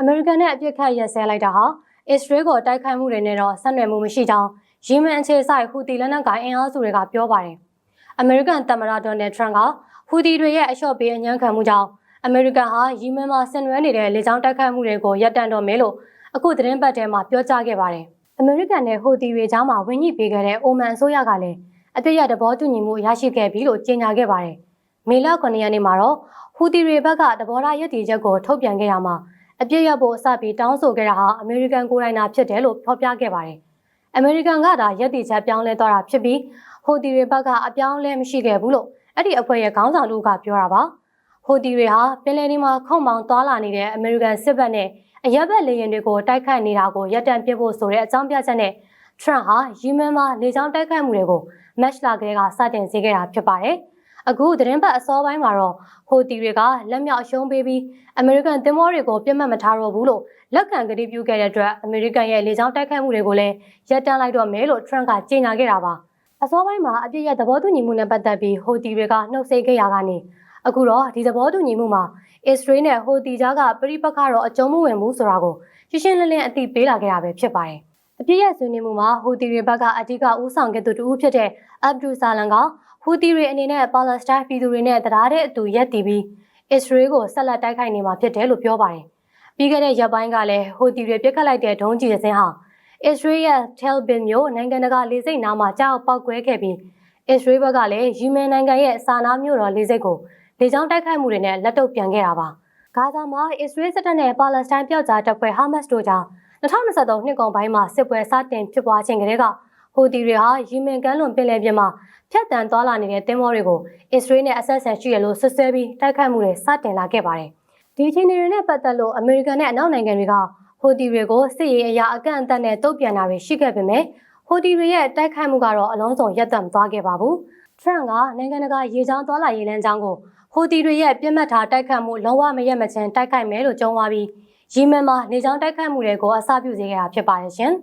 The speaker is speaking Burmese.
အမေရိကန်နဲ့အပြစ်ခတ်ရက်စဲလိုက်တာဟာအစ္စရေးကိုတိုက်ခိုက်မှုတွေနဲ့တော့ဆက်နွယ်မှုမရှိကြောင်းယီမန်အခြေစိုက်ဟူတီလက်နက်ကိုင်အင်အားစုတွေကပြောပါတယ်။အမေရိကန်သမ္မတဒေါ်နယ်ထရန့်ကဟူတီတွေရဲ့အလျှော့ပေးအညံ့ခံမှုကြောင့်အမေရိကန်ဟာယီမန်မှာဆင်နွှဲနေတဲ့လေကြောင်းတိုက်ခိုက်မှုတွေကိုရပ်တန့်တော့မယ်လို့အခုသတင်းပတ်ထဲမှာပြောကြားခဲ့ပါတယ်။အမေရိကန်နဲ့ဟူတီတွေကြားမှာဝင်ညှိပေးခဲ့တဲ့အိုမန်အစိုးရကလည်းအပြစ်ရသဘောတူညီမှုရရှိခဲ့ပြီလို့ကြေညာခဲ့ပါတယ်။မေလ9ရက်နေ့မှာတော့ဟူတီတွေဘက်ကသဘောထားရည်တည်ချက်ကိုထုတ်ပြန်ခဲ့ရမှာ အပြစ်ရဖို့အစပြီးတောင်းဆိုခဲ့တာဟာအမေရိကန်ကိုယ်တိုင်သာဖြစ်တယ်လို့ဖော်ပြခဲ့ပါတယ်။အမေရိကန်ကသာရည်တည်ချက်ပြောင်းလဲသွားတာဖြစ်ပြီးဟူတီတွေဘက်ကအပြောင်းလဲမရှိခဲ့ဘူးလို့အဲ့ဒီအဖွဲ့ရဲ့ခေါင်းဆောင်တို့ကပြောတာပါ။ဟူတီတွေဟာပင်လယ်ဒီမှာခုံမောင်သွားလာနေတဲ့အမေရိကန်စစ်ဘက်နဲ့အရက်ဘက်လေယာဉ်တွေကိုတိုက်ခိုက်နေတာကိုရပ်တန့်ပစ်ဖို့ဆိုတဲ့အကြောင်းပြချက်နဲ့ထရန့်ဟာယီမန်မှာလေကြောင်းတိုက်ခိုက်မှုတွေကိုမက်ချ်လာကလေးကစတင်စေခဲ့တာဖြစ်ပါတယ်။ အခုသတင်းပတ်အစောပိုင်းမှာတော့ဟိုတီတွေကလက်မြောက်အရှုံးပေးပြီးအမေရိကန်သင်္ဘောတွေကိုပြစ်မှတ်မထားတော့ဘူးလို့လက်ခံကတိပြုခဲ့တဲ့အတွက်အမေရိကန်ရဲ့လေကြောင်းတိုက်ခိုက်မှုတွေကိုလည်းရပ်တန့်လိုက်တော့မယ်လို့ထရန့်ကကြေညာခဲ့တာပါ။အစောပိုင်းမှာအပြစ်ရဲ့သဘောတူညီမှုနဲ့ပတ်သက်ပြီးဟိုတီတွေကနှုတ်ဆက်ခဲ့ရကနေအခုတော့ဒီသဘောတူညီမှုမှာအစ္စရေးနဲ့ဟိုတီကြားကပြိပခါတော့အကျုံးမဝင်ဘူးဆိုတာကိုရှင်းရှင်းလင်းလင်းအသိပေးလာခဲ့တာပဲဖြစ်ပါတယ်။အပြစ်ရဲ့ဆွေးနွေးမှုမှာဟူတီတွေဘက်ကအဓိကဦးဆောင်ခဲ့သူတူဖြစ်တဲ့အဗ်ဒူဆာလန်က ဟူတီတွေအနေနဲ့ပါလက်စတိုင်းပြည်သူတွေနဲ့တရားတဲ့အတူရပ်တည်ပြီးအစ္စရေးကိုဆက်လက်တိုက်ခိုက်နေမှာဖြစ်တယ်လို့ပြောပါတယ်။ပြီးခဲ့တဲ့ရက်ပိုင်းကလည်းဟူတီတွေပြစ်ခတ်လိုက်တဲ့ဒုံးကျည်စင်းဟာအစ္စရေးရဲ့ Tel Aviv မြို့နိုင်ငံတကာလေဆိပ်နားမှာကြောက်ပောက်ကွဲခဲ့ပြီးအစ္စရေးဘက်ကလည်းယီမန်နိုင်ငံရဲ့စာနာမြို့တော်လေဆိပ်ကိုလေကြောင်းတိုက်ခိုက်မှုတွေနဲ့လက်တုပ်ပြန်ခဲ့တာပါ။ဂါဇာမှာအစ္စရေးစစ်တပ်နဲ့ပါလက်စတိုင်းပြောက်ကြားတပ်ဖွဲ့ဟာမတ်စ်တို့ကြား2023နှစ်ကုန်ပိုင်းမှာစစ်ပွဲစတင်ဖြစ်ပွားခြင်းကလေးက ဟိုတီတွေဟာယီမန်ကမ်းလွန်ပင်လယ်ပြင်မှာဖြတ်တန်းသွားလာနေတဲ့သင်္ဘောတွေကိုအစ္စရေးနဲ့အဆက်အဆံရှိရလို့ဆွဆွဲပြီးတိုက်ခိုက်မှုတွေစတင်လာခဲ့ပါတယ်။ဒီချင်းတွေနဲ့ပတ်သက်လို့အမေရိကန်နဲ့အနောက်နိုင်ငံတွေကဟိုတီတွေကိုစစ်ရေးအရာအကန့်အသတ်နဲ့တုံ့ပြန်တာတွေရှိခဲ့ပေမဲ့ဟိုတီတွေရဲ့တိုက်ခိုက်မှုကတော့အလုံးစုံရပ်တန့်မသွားခဲ့ပါဘူး။ထရန့်ကနိုင်ငံတကာရေကြောင်းသွားလာရေးလမ်းကြောင်းကိုဟိုတီတွေရဲ့ပြစ်မှတ်ထားတိုက်ခတ်မှုလုံးဝမရက်မချင်းတိုက်ခိုက်မယ်လို့ကြုံသွားပြီးယီမန်မှာနေကြောင်းတိုက်ခိုက်မှုတွေကိုအစပြုစေခဲ့တာဖြစ်ပါတယ်ရှင်။